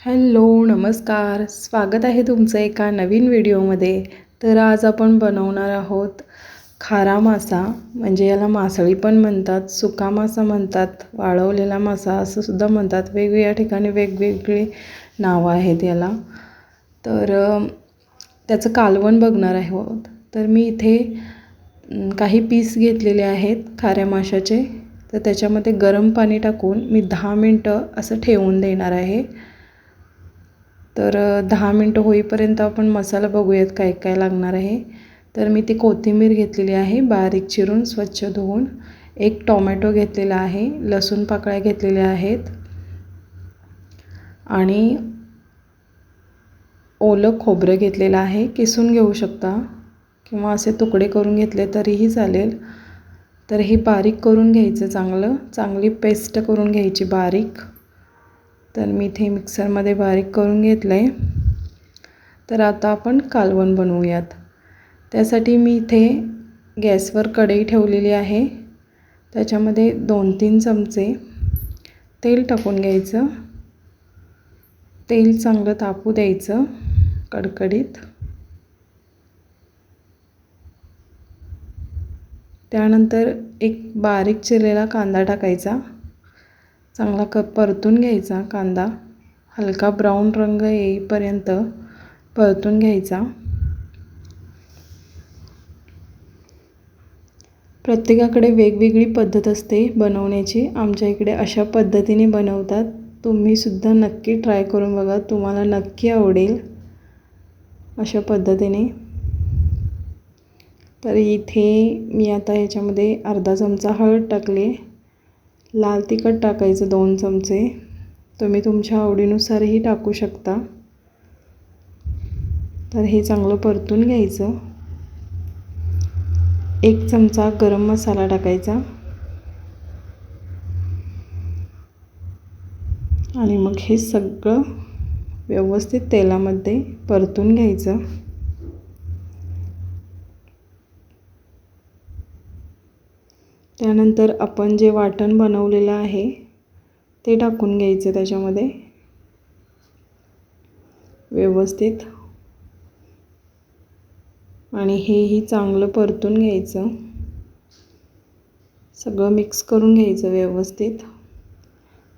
Hello नमस्कार. स्वागत आहे तुमचं एका नवीन व्हिडिओमध्ये. तर आज आपण बनवणार आहोत खारा मासा. म्हणजे याला मासळी पण म्हणतात सुका मासा म्हणतात वाळवलेला मासा असं सुद्धा म्हणतात. वेगवेगळ्या ठिकाणी वेगवेगळी नावं आहेत याला. तर त्याचं कालवण बघणार आहोत. तर मी इथे काही पीस घेतलेले आहेत खाऱ्या माशाचे. तर त्याच्यामध्ये गरम पाणी टाकून मी दहा मिनटं असं ठेवून देणार आहे. तर दहा मिनटं होईपर्यंत आपण मसाला बघूयात काय काय लागणार आहे. तर मी ती कोथिंबीर घेतलेली आहे बारीक चिरून स्वच्छ धुवून. एक टॉमॅटो घेतलेला आहे लसूण पाकळ्या घेतलेल्या आहेत. आणि ओलं खोबरं घेतलेलं आहे किसून घेऊ शकता. किंवा असे तुकडे करून घेतले तरीही चालेल. तर हे बारीक करून घ्यायचं चांगलं. चांगली पेस्ट करून घ्यायची बारीक. तर मी इथे मिक्सरमध्ये बारीक करून घेतलं आहे तर आता आपण कालवण बनवूयात. त्यासाठी मी इथे गॅसवर कढई ठेवलेली आहे. त्याच्यामध्ये दोन तीन चमचे तेल टाकून घ्यायचं. तेल चांगलं तापू द्यायचं कडकडीत. त्यानंतर एक बारीक चिरलेला कांदा टाकायचा. चांगला क परतून घ्यायचा कांदा हलका ब्राऊन रंग येईपर्यंत परतून घ्यायचा. प्रत्येकाकडे वेगवेगळी पद्धत असते बनवण्याची. आमच्या इकडे अशा पद्धतीने बनवतात. तुम्हीसुद्धा नक्की ट्राय करून बघा. तुम्हाला नक्की आवडेल अशा पद्धतीने. तर इथे मी आता याच्यामध्ये अर्धा चमचा हळद टाकले. लाल तिखट टाकायचं दोन चमचे. तुम्ही तुमच्या आवडीनुसारही टाकू शकता. तर हे चांगलं परतून घ्यायचं. एक चमचा गरम मसाला टाकायचा. आणि मग हे सगळं व्यवस्थित तेलामध्ये परतून घ्यायचं. त्यानंतर आपण जे वाटण बनवलेलं आहे ते टाकून घ्यायचं त्याच्यामध्ये. व्यवस्थित. आणि हेही चांगलं परतून घ्यायचं. सगळं मिक्स करून घ्यायचं व्यवस्थित.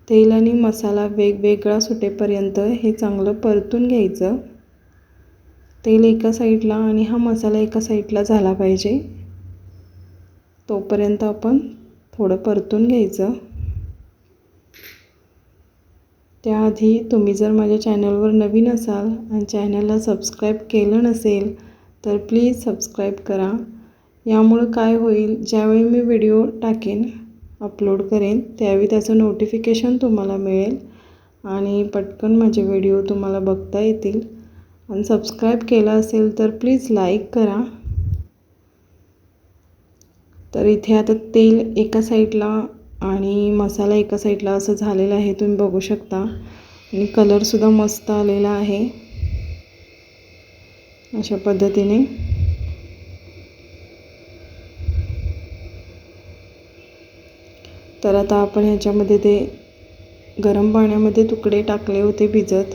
तेल आणि मसाला वेगवेगळा सुटेपर्यंत हे चांगलं परतून घ्यायचं. तेल एका साईडला आणि हा मसाला एका साईडला झाला पाहिजे. तोपर्यंत आपण थोडं परतून घ्यायचं. त्याआधी तुम्ही जर माझ्या चॅनलवर नवीन असाल आणि चॅनलला सबस्क्राईब केलं नसेल तर प्लीज सबस्क्राईब करा. यामुळं काय होईल ज्यावेळी मी व्हिडिओ टाकेन अपलोड करेन त्यावेळी त्याचं नोटिफिकेशन तुम्हाला मिळेल आणि पटकन माझे व्हिडिओ तुम्हाला बघता येतील. आणि सबस्क्राईब केला असेल तर प्लीज लाईक करा. तर इथे आता तेल एका साईडला आणि मसाला एका साईडला असं झालेलं आहे तुम्ही बघू शकता. आणि कलरसुद्धा मस्त आलेला आहे. अशा पद्धतीने. तर आता आपण ह्याच्यामध्ये ते गरम पाण्यामध्ये तुकडे टाकले होते भिजत.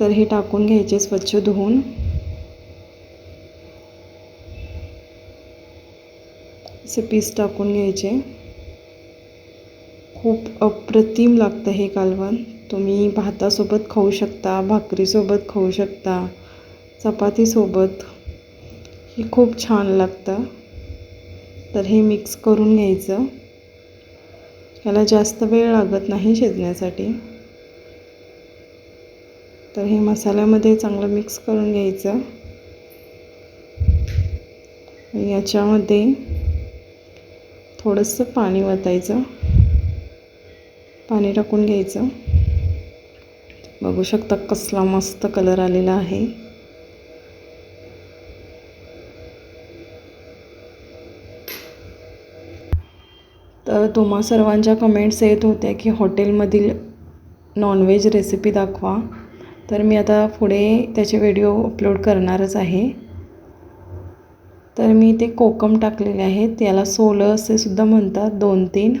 तर हे टाकून घ्यायचे स्वच्छ धुवून. असे पीस टाकून घ्यायचे. खूप अप्रतिम लागतं हे कालवण. तुम्ही भातासोबत खाऊ शकता भाकरीसोबत खाऊ शकता चपातीसोबत. हे खूप छान लागतं. तर हे मिक्स करून घ्यायचं. याला जास्त वेळ लागत नाही शिजण्यासाठी. तर हे मसाल्यामध्ये चांगलं मिक्स करून घ्यायचं. याच्यामध्ये थोडंसं पाणी वतायचं. पाणी टाकून घ्यायचं. बघू शकता कसला मस्त कलर आलेला आहे. तर तुम्हा सर्वांच्या कमेंट्स येत होत्या की हॉटेलमधील नॉनव्हेज रेसिपी दाखवा. तर मी आता पुढे त्याचे व्हिडिओ अपलोड करणारच आहे. तर मी ते कोकम टाकलेले आहेत. याला सोलं असे सुद्धा म्हणतात. दोन तीन.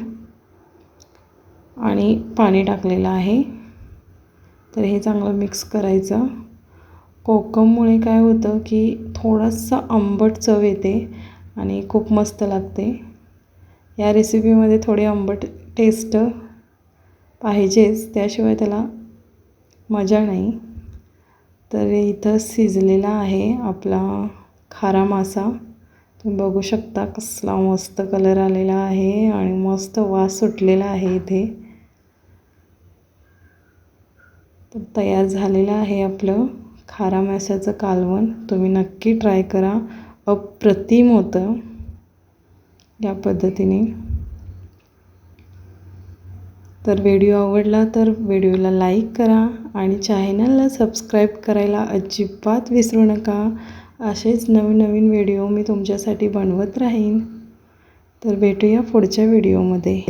आणि पाणी टाकलेलं आहे. तर हे चांगलं मिक्स करायचं. कोकममुळे काय होतं की थोडंसं आंबट चव येते आणि खूप मस्त लागते. या रेसिपीमध्ये थोडी आंबट टेस्ट पाहिजेच. त्याशिवाय त्याला मजा नाही. तर इथं शिजलेला आहे आपला खारा मासा. तुम्ही बघू शकता कसला मस्त कलर आलेला आहे आणि मस्त वास सुटलेला आहे इथे. तर तयार झालेलं आहे आपलं खारा माशाचं कालवण. तुम्ही नक्की ट्राय करा. अप्रतिम होतं या पद्धतीने. तर व्हिडिओ आवडला तर व्हिडिओला लाईक करा आणि चॅनलला सबस्क्राईब करायला अजिबात विसरू नका. असेच नवीन नवीन व्हिडिओ मी तुमच्यासाठी बनवत राहीन. तर भेटूया पुढच्या व्हिडिओमध्ये